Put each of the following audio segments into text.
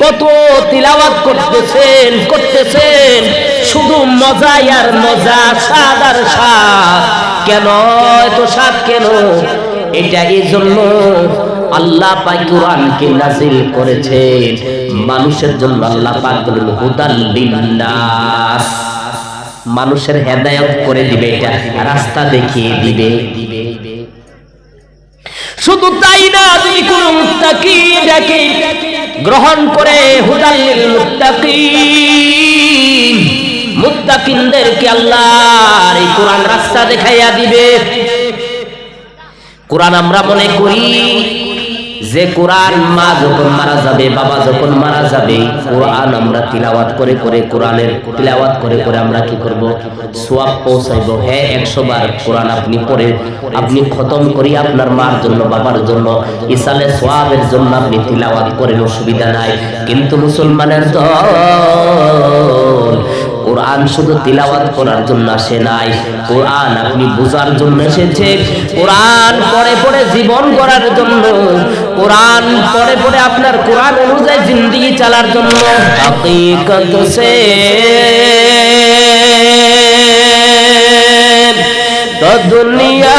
কত তিলাওয়াত করতেছেন করতেছেন। শুধু মজাই আর মজা, স্বাদ আর স্বাদ। কেন? এত স্বাদ কেন? এটা এই জন্য আল্লাহ পাক কোরআনকে নাজিল করেছেন। মানুষের জন্য আল্লাহ পাক বলেন, হুদাল লিন্নাস। মানুষের হেদায়েত করে দিবে, এটা রাস্তা দেখিয়ে দিবে। শুধু তাই না যদি কোন মুত্তাকি ডাকে গ্রহণ করে হুদাল্লিল মুক্তাকি মুত্তাকিনদেরকে আল্লাহর এই কোরআন রাস্তা দেখাইয়া দিবে। কোরআন আমরা মনে করি যে কোরআন মা যখন মারা যাবে, বাবা যখন মারা যাবে, কোরআন আমরা তিলাওয়াত করে করে কোরআনের তিলাওয়াত করে করে আমরা কি করব? সোয়াব পৌঁছাইব। হ্যাঁ একশো বার কোরআন আপনি পড়ে, আপনি খতম করি আপনার মার জন্য, বাবার জন্য। ইসালে সোয়াবের জন্য আপনি তিলাওয়াত করেন, অসুবিধা নাই। কিন্তু মুসলমানের দল কোরআন শুধু তিলাওয়াত করার জন্য আসে নাই। কোরআন আপনি বোঝার জন্য এসেছে। কোরআন পরে পরে জীবন করার জন্য। কোরআন পরে পরে আপনার কোরআন অনুযায়ী জিন্দগি চালার জন্য। দুনিয়া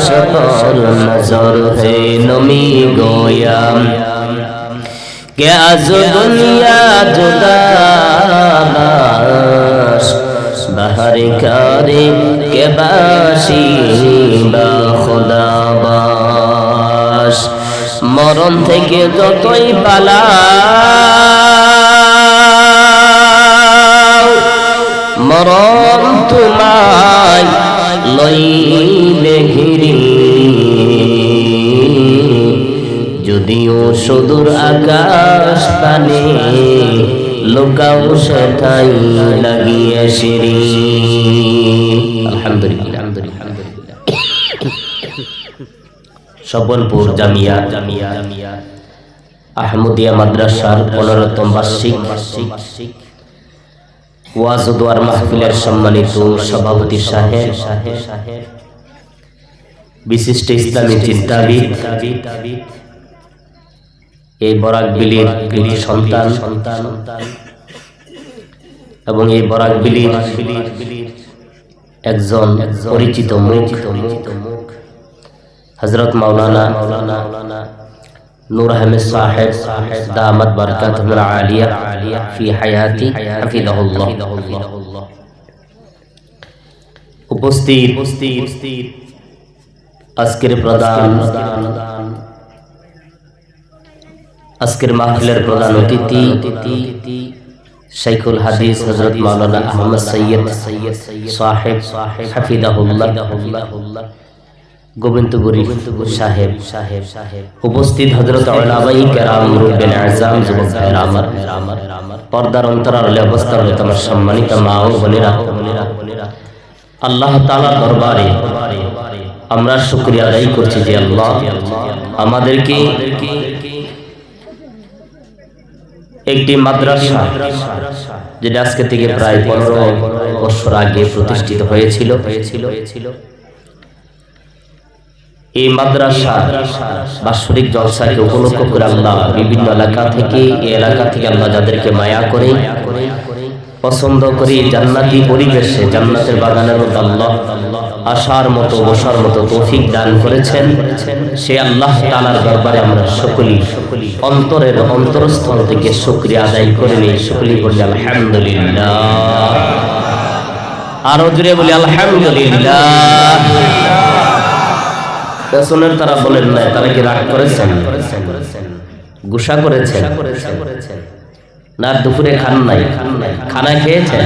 شطر نظر ہے نمی گویا کہ از دنیا جدا باش بہر کاری کے باشی با خدا باش মরণ থেকে যতই পালা মরণ তোমায় লই সুদূর আকাশ পানে, লোকাও সেটাই লাগিয়ে সিঁড়ি। সবলপুর জামিয়া জামিয়া জামিয়া, আহমদিয়া মাদ্রাসার পনেরোতম বার্ষিক বার্ষিক। ওয়াজুদুয়ার মাহফিলের সম্মানিত সভাপতি সাহেব, বিশিষ্ট ইসলামী চিন্তাবিদ এই বরাক বিলির কৃতি সন্তান। এবং এই বরাক বিলির একজন পরিচিত মুখ। হজরত মাওলানা নূর আহমেদ সাহেব দামাত বরকাতুহুল আলিয়া ফি হায়াতি হাফিজাহুল্লাহ। উপস্থিত আজকের প্রধান আজকের মাহফিলের প্রধান অতিথি শাইখুল হাদিস হযরত মাওলানা আহমদ সৈয়দ সৈয়দ সাহেব হাফিজাহুল্লাহ গোবিন্দপুরী সাহেব সাহেব সাহেব উপস্থিত হজরত ওলামাই কেরাম রুবেন আজম, যুবক ভাইয়ের আমার, পর্দার অন্তরালে অবস্থারত আমার সম্মানিত মা ও বোনেরা। আল্লাহ তাআলার দরবারে আমরা শুকরিয়া আদায় করছি যে আল্লাহ আমাদেরকে একটি মাদ্রাসা, যেটা আজকে থেকে প্রায় পনেরো বছর আগে প্রতিষ্ঠিত হয়েছিল। এই মাদ্রাসা বাৎসরিক জলসাকে উপলক্ষ করে আল্লাহ বিভিন্ন এলাকা থেকে, এই এলাকা থেকে আল্লাহ যাদেরকে মায়া করে, পছন্দ করি জান্নাতি পরিবেশে জান্নাতের বাগানের মধ্যে আল্লাহ আসার মতো, বসার মতো তৌফিক দান করেছেন। সে আল্লাহ তালার দরবারে আমরা সকলি অন্তরের অন্তরস্থল থেকে শুক্রিয়া আদায় করে নিই। সকলি বলি, আলহামদুলিল্লাহ। আরও জুড়ে বলি, আলহামদুলিল্লাহ। পেছনের তারা বলেন না তারা কি রাগ করেছেন? গুসা করেছেন। না, দুপুরে খান নাই। খানা খেয়েছেন?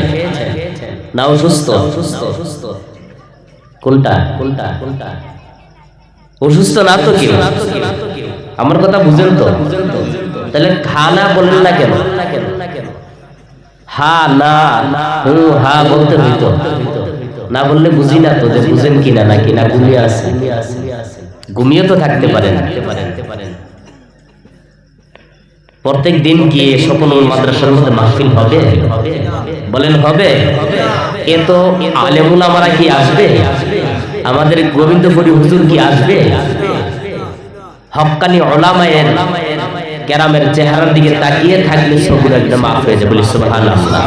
না, অসুস্থ। কোনটা? কোনটা? কোনটা? অসুস্থ না তো কেউ? আমার কথা বুঝেন তো? তাহলে খানা বললেন না কেন? হা না হু হা বলতে হইতো। না বললে বুঝি না তো যে বুঝেন কিনা নাকি? না ঘুমিয়ে আসেন ঘুমিয়ে তো থাকতে পারেন। প্রত্যেক দিন কি স্বপন মাদ্রাসার মধ্যে মাহফিল হবে? বলেন, হবে। এ তো আলেমুল আমারা কি আসবে? আমাদের গোবিন্দপুরী হুজুর কি আসবে? হক্কানি ওলামায়ের কেরামের চেহারার দিকে তাকিয়ে থাকলে সবুর একদম মাফ হয়ে যাবে বলি, সুবহানাল্লাহ।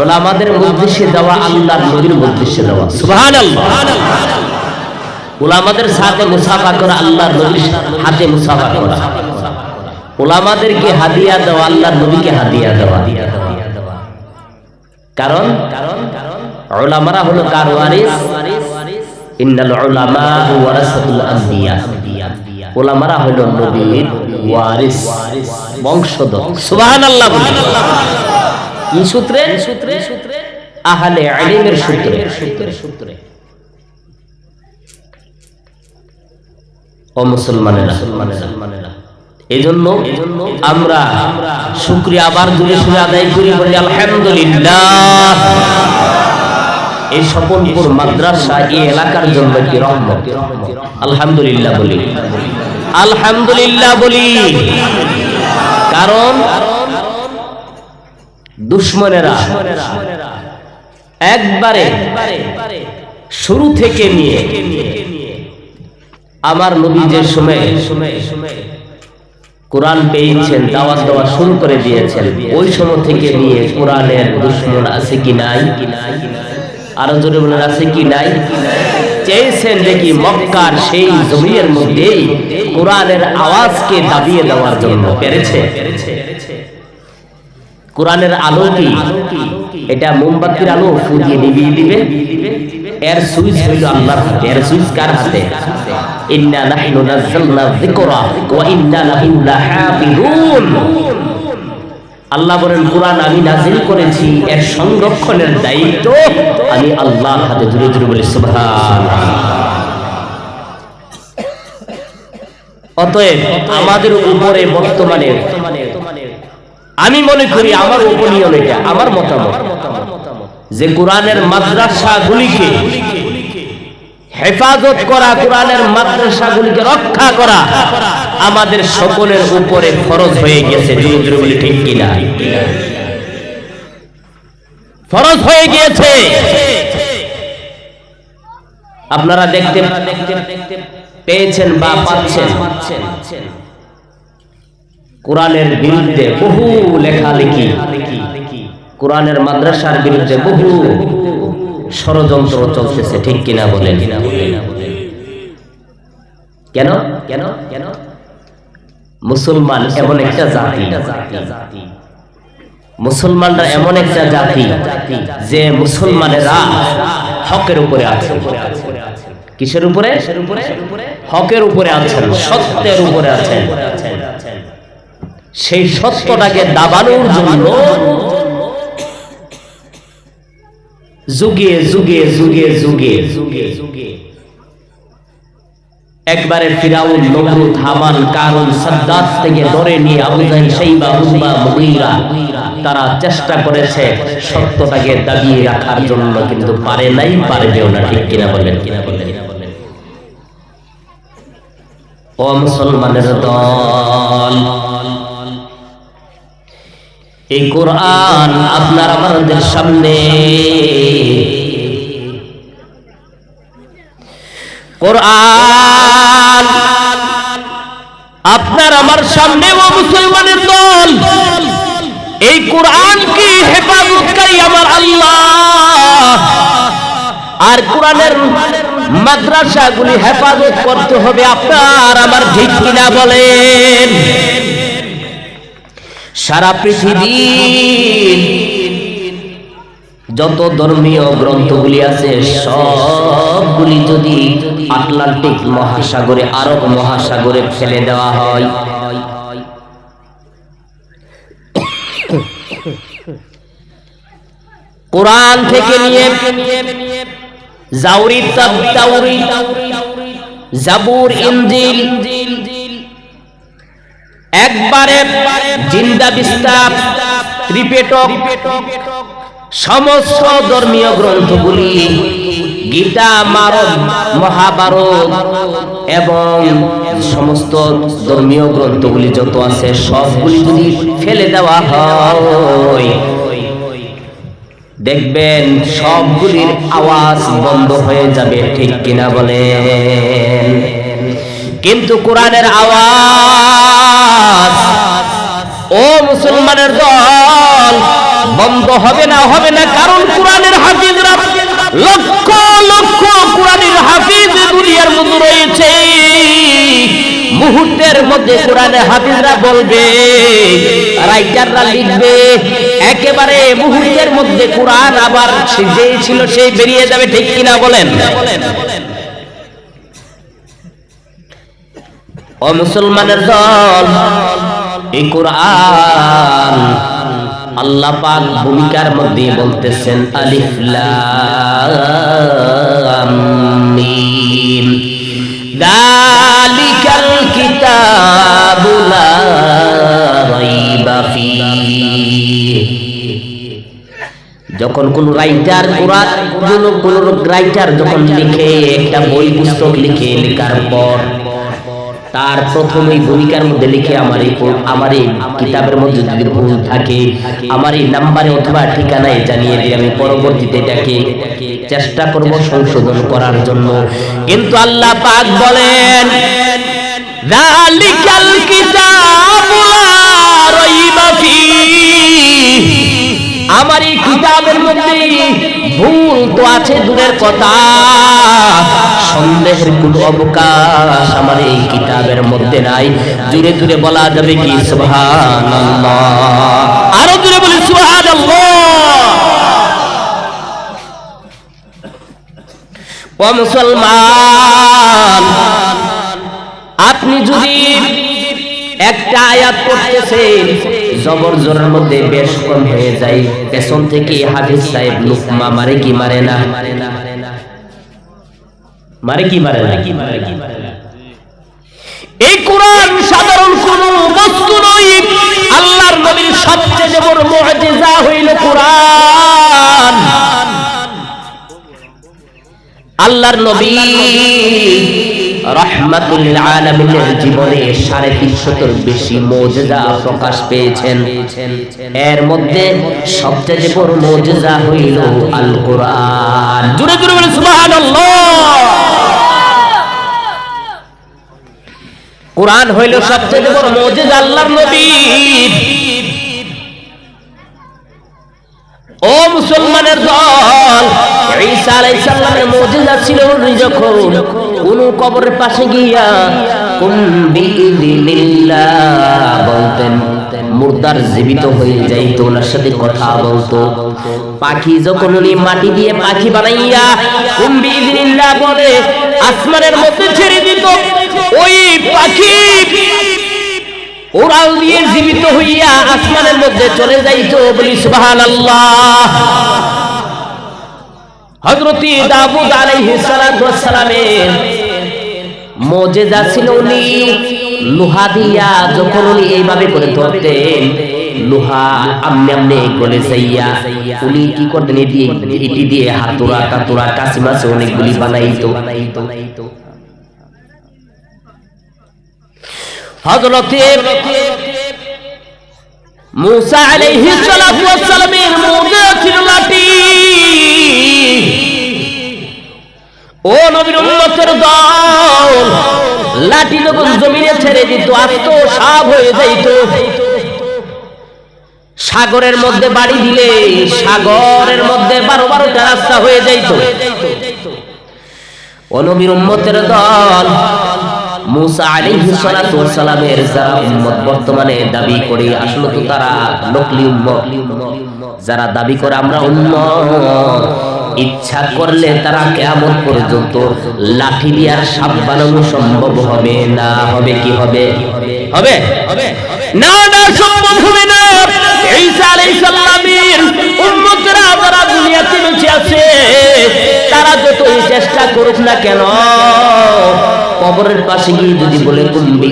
ওলামাদের মজলিসে দেওয়া আল্লাহর নবীর মজলিসে দেওয়া। সুবহানাল্লাহ। ওলামাদের সাথে মুসাফা করা আল্লাহর নবীর হাতে মুসাফা করা। ওলামাদেরকে হাদিয়া দেওয়া আল্লাহর নবীকে হাদিয়া দেওয়া কারণ কারণ ওলামারা হলো কার ওয়ারিস। ইন্নাল উলামা ওয়ারাসাতুল আম্বিয়া। ওলামারা হলো নবীর ওয়ারিস, বংশধর। সুবহানাল্লাহ বলি। কি সূত্রে? সূত্রে সূত্রে আহলে ইলমের সূত্রে। সূত্রে সূত্রে ও মুসলমানেরা মুসলমানেরা। এজন্য আমরা শুক্রিয়া আবার জুড়ে শুনে আদায় করি, বলি আলহামদুলিল্লাহ। এই স্বপনপুর মাদ্রাসা, এই এলাকার জন্য কি রহমত? আলহামদুলিল্লাহ বলি। আলহামদুলিল্লাহ বলি। কারণ দুশ্মনেরা একবারে শুরু থেকে নিয়ে, আমার নবী যে সময় কোরআন পেয়েছেন দাওয়াত দেওয়া শুরু করে দিয়েছেন। ওই সময় থেকে নিয়ে কোরআনের দুশ্মন আছে কি নাই? আরও জোরে বলেন আছে কি নাই? চেয়েছেন দেখি মক্কার সেই জমির মধ্যেই কোরআনের আওয়াজকে দাবিয়ে দেওয়ার জন্য পেরেছে। কোরআনের আলো কি? এটা মোমবাতির আলো ফুদিয়ে নিভিয়ে দিবে? এর সুইচ হইল আল্লাহর হাতে। এর সুইচ কার হাতে? ইন্না নাহনু নাযালনা যিকরা ওয়া ইন্না লাহু লাহাফিজুন। আল্লাহ বলেন, কোরআন আমি নাজিল করেছি, এর সংরক্ষণের দায়িত্ব আমি আল্লাহর হাতে। জুড়ে জুড়ে বলি, সুবহানাল্লাহ। অতএব আমাদের উপরে বর্তমানে আমি মনে করি আমার ওপিনিয়ন এটা, আমার মতামত। যে কোরআনের মাদ্রাসাগুলিকে হেফাজত করা, কোরআনের মাদ্রাসাগুলিকে রক্ষা করা আমাদের সকলের উপরে ফরজ হয়ে গেছে জুরুজুরু ঠিক কিনা? ফরজ হয়ে গিয়েছে। আপনারা দেখতে পেয়েছেন বা পাচ্ছেন, কোরআনের বিরুদ্ধে বহু লেখালেখি কোরআনের মাদ্রাসার বিরুদ্ধে বহু ষড়যন্ত্র চলতেছে, ঠিক কিনা বলেন? কেন? কেন? কেন? মুসলমান এমন একটা জাতি। মুসলমানরা এমন একটা জাতি যে মুসলমানেরা হকের উপরে আছে। কিসের উপরে? হকের উপরে আছেন, সত্যের উপরে আছেন। সেই সত্যটাকে দাবানোর জন্য যুগে যুগে যুগে যুগে যুগে যুগে। একবারে ফিরাউন নমরুদ হামান, কারুন, সাদ্দাত থেকে ধরে নিয়ে আবু জাহিল, শাইবা উতবা মুগীরা, তারা চেষ্টা করেছে সত্যটাকে দাবিয়ে রাখার জন্য, কিন্তু পারে নাই, পারবেও না, ঠিক কিনা বলেন কিনা বলেন? ও মুসলমানের দল এই কোরআন আপনার আমাদের সামনে। কোরআন আপনার আমার সামনে ও মুসলমানের দল। এই কোরআন কি হেফাজতকারী আমার আল্লাহ। আর কোরআনের মাদ্রাসাগুলি হেফাজত করতে হবে আপনার, আমার ঠিক কিনা বলেন। সারা পৃথিবীর যত ধর্মীয় গ্রন্থগুলি আছে, সবগুলি যদি আটলান্টিক মহাসাগরে, আরব মহাসাগরে ফেলে দেওয়া হয়। কোরআন থেকে নিয়ে জাউরি তাউরি জাবুর, ইনজিল একবারে জিন্দা বিস্তার, ত্রিপেটক, সমস্ত ধর্মীয় গ্রন্থগুলি, গীতা, মারদ, মহাভারত এবং সমস্ত ধর্মীয় গ্রন্থগুলি যত আছে সবগুলি যদি ফেলে দেওয়া হয়, দেখবেন সবগুলির আওয়াজ বন্ধ হয়ে যাবে, ঠিক কিনা বলেন? কিন্তু কোরআনের আওয়াজ, ও মুসলমানের দল, বন্ধ হবে না হবে না, কারণ কোরআনের হাফিজরা লক্ষ লক্ষ কোরআনের হাফিজ দুনিয়ার মধ্যে রয়েছে। মুহূর্তের মধ্যে কোরআনে হাফিজরা বলবে, রাইটাররা লিখবে, একেবারে মুহূর্তের মধ্যে কোরআন আবার যে ছিল সেই বেরিয়ে যাবে, ঠিক কিনা বলেন? ও মুসলমানের দল, এই কোরআন আল্লাহ পাক ভূমিকার মধ্যে বলতেছেন, আলিফ লাম মিম। দালিকাল কিতাবু লা রাইবা ফীহি। যখন কোন রাইটার কোরআন, কোন কোন রাইটার যখন লিখে, একটা বই পুস্তক লিখে, লেখার পর তার প্রথমেই ভূমিকার মধ্যে লিখে আমার এই আমার এই কিতাবের মধ্যে যদি ভুল থাকে, আমার এই নাম্বারে অথবা ঠিকানায় জানিয়ে দিয়ে আমি পরবর্তীতে এটাকে চেষ্টা করব সংশোধন করার জন্য। কিন্তু আল্লাহ পাক বলেন, যালিকাল কিতাবু লা রাইবা আমার এই কিতাবের মধ্যে ভুল তো আছে, দূরের কথা। সন্দেহের কোনো অবকাশ আমার এই কিতাবের মধ্যে নাই। জুড়ে জুড়ে বলা যাবে কি, সুবহানাল্লাহ। আরও জুড়ে বলি ও মুসলমান, আপনি যদি একটা আয়াত পড়তেছেন, জবর জোরের মধ্যে বেশ কম হয়ে যায়। পেছন থেকে হাফিজ সাহেব লুকমা মারে কি মারে না? মারে কি মারে না? এই কোরআন সাধারণ কোন বস্তু নয়। আল্লাহর নবীর সবচেয়ে বড় মুআজিজা হইল কোরআন। আল্লাহর নবী রহমাতুল আলামিনের জীবনে সাড়ে তিনশতর বেশি মৌজেজা প্রকাশ পেয়েছেন। এর মধ্যে সবচেয়ে বড় মৌজেজা হইল আল কোরআন জুড়ে জুড়ে বলে সুবহানাল্লাহ। কোরআন হইল সবচেয়ে বড় মৌজেজা আল্লাহর নবীর ও মুসলমানের দল ঈসা আলাইহিস সালামের মুজিজা ছিল উনি যখন কোন কবরের পাশে গিয়া কুম বিইযনিল্লাহ বলতেন মুর্দার জীবিত হয়ে যাইতো ওনার সাথে কথা বলতো। পাখি যখন উনি মাটি দিয়ে পাখি বানাইয়া কুম বিইযনিল্লাহ বলে আসমানের মধ্যে ছেড়ে দিত। ওই পাখি ওরাল দিয়ে জীবিত হইয়া আসমানের মধ্যে চলে যাইতো বলি সুবাহান আল্লাহ হজরতি দাবুদ আলাইহিস সালামের মজেজা ছিল উনি, লোহা দিয়া যখন উনি এইভাবে করে ধরতেন, লোহা আমনে আমনে গলে যাইয়া উনি কি করতেন, এটি দিয়ে হাতুড়া টাতুরা কাশি মাছে অনেকগুলি বানাইতো বানাইতো। ছিল লাঠি। ও নবীর লাঠি যখন জমিনে ছেড়ে দিত, আস্ত সাপ হয়ে যাইত। সাগরের মধ্যে বাড়ি দিলে সাগরের মধ্যে বারো বারোটা রাস্তা হয়ে যাইত। ও নবীর দল মুসা সালামের যারা উম্মত বর্তমানে দাবি করে, আসলে তো তারা নকলি উম্মত। যারা দাবি করে, আমরা উম্মত। ইচ্ছা করলে তারা কেমন পর্যন্ত লাঠি দিয়ে আর সাপ বানানো সম্ভব হবে না, হবে কি হবে? হবে? না না, সম্ভব হবে না। সালামের আছে, তারা যতই চেষ্টা করুক না কেন, কবরের পাশে গিয়ে যদি বলে কুম্বি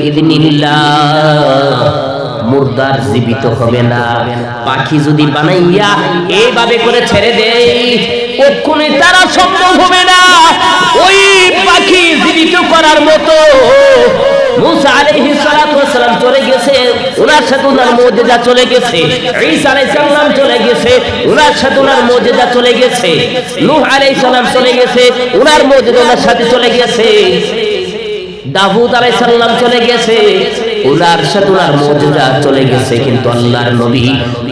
মুর্দার জীবিত হবে না। পাখি যদি বানাইয়া এইভাবে করে ছেড়ে দেয়, কখনই তারা সম্ভব হবে না। ওই পাখি জীবিত করার মতো মুসা আলাইহিস সালাতু ওয়াসালাম চলে গেছে ওনার সাথে ওনার মুজিজা চলে গেছে। ঈসা আলাইহিস সালাম চলে গেছে ওনার সাথে ওনার মুজিজা চলে গেছে। নূহ আলাইহিস সালাম চলে গেছে ওনার মুজিজা ওনার সাথে চলে গেছে। দাউদ আলাইহিস সালাম চলে গেছে ওনার সাথে ওনার চলে গেছে, কিন্তু আল্লাহর নবী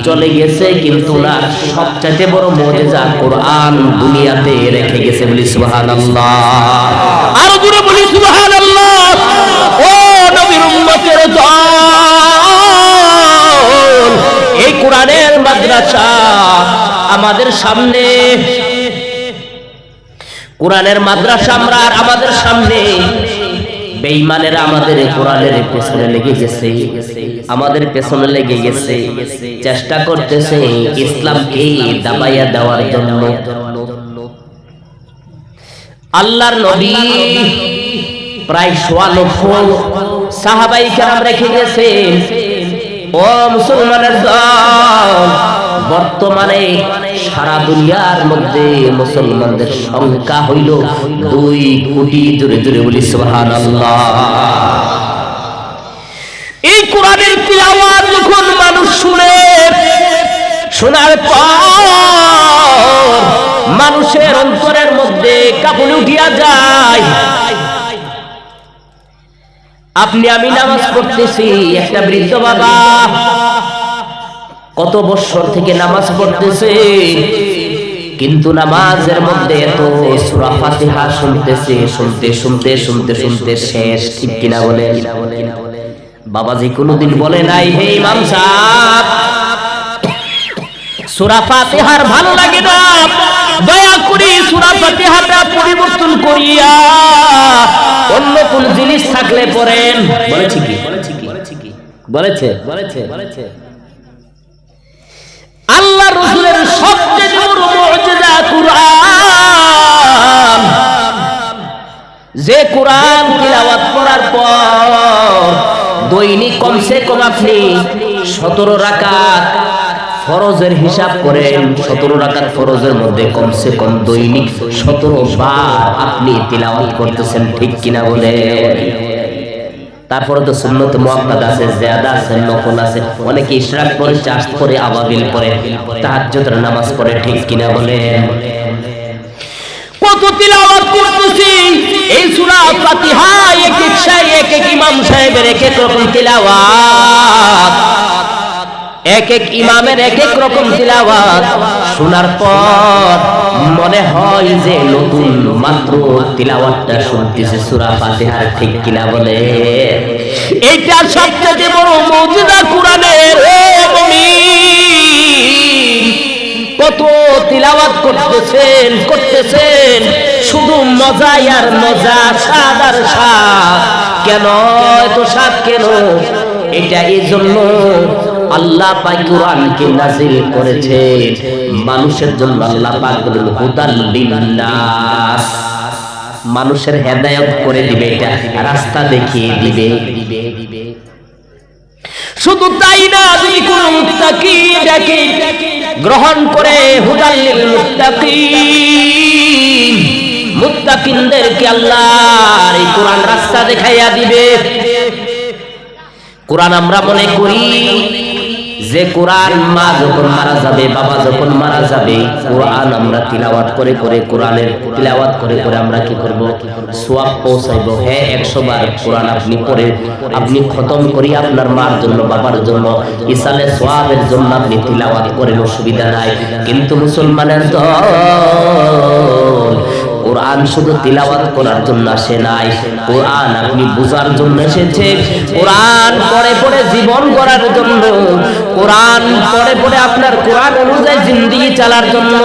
চলে গেছে, কিন্তু ওনার সবচেয়ে বড় মুজিজা কোরআন দুনিয়াতে রেখে গেছে বলি সুবহানাল্লাহ। আরও জোরে বলি দল। এই কোরআনের মাদ্রাসা আমাদের সামনে। কোরআনের মাদ্রাসা আমরা আর আমাদের সামনে। বেঈমানেরা আমাদের কোরআনের পেছনে লেগে গেছে। আমাদের পেছনে লেগে গেছে। চেষ্টা করতেছে ইসলামকে দাবাইয়া দেওয়ার জন্য। আল্লাহর নবী প্রায় সোয়া লক্ষ সাহাবাই কেরাম রেখে গেছে। ও মুসলমানের দল, বর্তমানে সারা দুনিয়ার মধ্যে মুসলমানদের সংখ্যা হইল দুই কোটি জোরে জোরে বলি, সুবহানাল্লাহ। এই কোরআনের তিলাওয়াত যখন মানুষ শুনে, শোনার পর মানুষের অন্তরের মধ্যে কাপড় উঠিয়া যায়। আপনি, আমি নামাজ পড়তেছি। একটা বৃদ্ধ বাবা কত বছর থেকে নামাজ পড়তেছে, কিন্তু নামাজের মধ্যে এত সূরা ফাতিহা শুনতেছে, শুনতে শুনতে শুনতে শুনতে শেষ, ঠিক কিনা বলে? বাবাজি কোনোদিন বলে নাই, হে ইমাম সাহেব, সূরা ফাতিহার ভালো লাগে না। দয়া করে সূরা ফাতিহাটা পরিবর্তন করিয়া থাকলে পড়েন। বলেছি কি বলেছে বলেছে। বলেছে। আল্লাহ রসুলের সবচেয়ে বড় মুজিজা কুরআন। যে কোরআন তিলাওয়াত করার পর দৈনিক কমসে কম আপনি সতেরো রাকাত ফরজের হিসাব করেন। সতেরো রাকাত ফরজের মধ্যে কমসে কম দৈনিক সতেরো বার আপনি তিলাওয়াত করতেছেন ঠিক কিনা বলে? তারপরে তো সুন্নত মুআক্কাদ আছে, জিয়াদা আছে নফল আছে। অনেকে ইশরাক করে চাষ করে আবাবিল পড়ে তাহাজ্জুদের নামাজ পড়ে, ঠিক কিনা বলেন কত তিলাওয়াত করতেছি। এই সূরা ফাতিহা, এক এক শাই, এক এক ইমাম সাহেবের এক এক রকম তিলাওয়াত। এক এক ইমামের এক এক রকম তিলাওয়াত। শোনার পর মনে হয় যে নতুন মাত্র তিলাওয়াতটা শুনতেছে, সূরা ফাতিহার ঠিক কিনা বলে। এইটা সবচেয়ে বড় মুজিজা কোরআনের কত তিলাওয়াত করতেছেন করতেছেন। শুধু মজাই আর মজা, স্বাদ আর স্বাদ। কেন এত স্বাদ কেন? এটা এই জন্য আল্লাহ পাক কোরআনকে নাজিল করেছেন মানুষের জন্য আল্লাহ পাক বলেন, হুদাল লিন্নাস। মানুষের হেদায়েত করে দিবে, এটা রাস্তা দেখিয়ে দিবে। শুধু তাই না, যদি কোন মুত্তাকি ডাকে গ্রহণ করে হুদাল্লিল মুত্তাকিন মুত্তাকিনদেরকে আল্লাহর এই কোরআন রাস্তা দেখাইয়া দিবে। কোরআন আমরা মনে করি যে কোরআন মা যখন মারা যাবে, বাবা যখন মারা যাবে, কোরআন আমরা তিলাওয়াত করে করে কোরআনের তিলাওয়াত করে করে আমরা কি করব? সোয়াব পৌঁছাইব। হ্যাঁ একশো বার কোরআন আপনি পড়ে, আপনি খতম করি আপনার মার জন্য, বাবার জন্য। ইসালে সোয়াবের জন্য আপনি তিলাওয়াত করেন, অসুবিধা নাই। কিন্তু মুসলমানের দল কোরআন শুধু তিলাওয়াত করার জন্য আসে নাই। কোরআন আপনি বুঝার জন্য এসেছে। কোরআন পরে পরে জীবন গড়ার জন্য। কোরআন পরে পরে আপনার কোরআন অনুযায়ী জিন্দিগি চালার জন্য।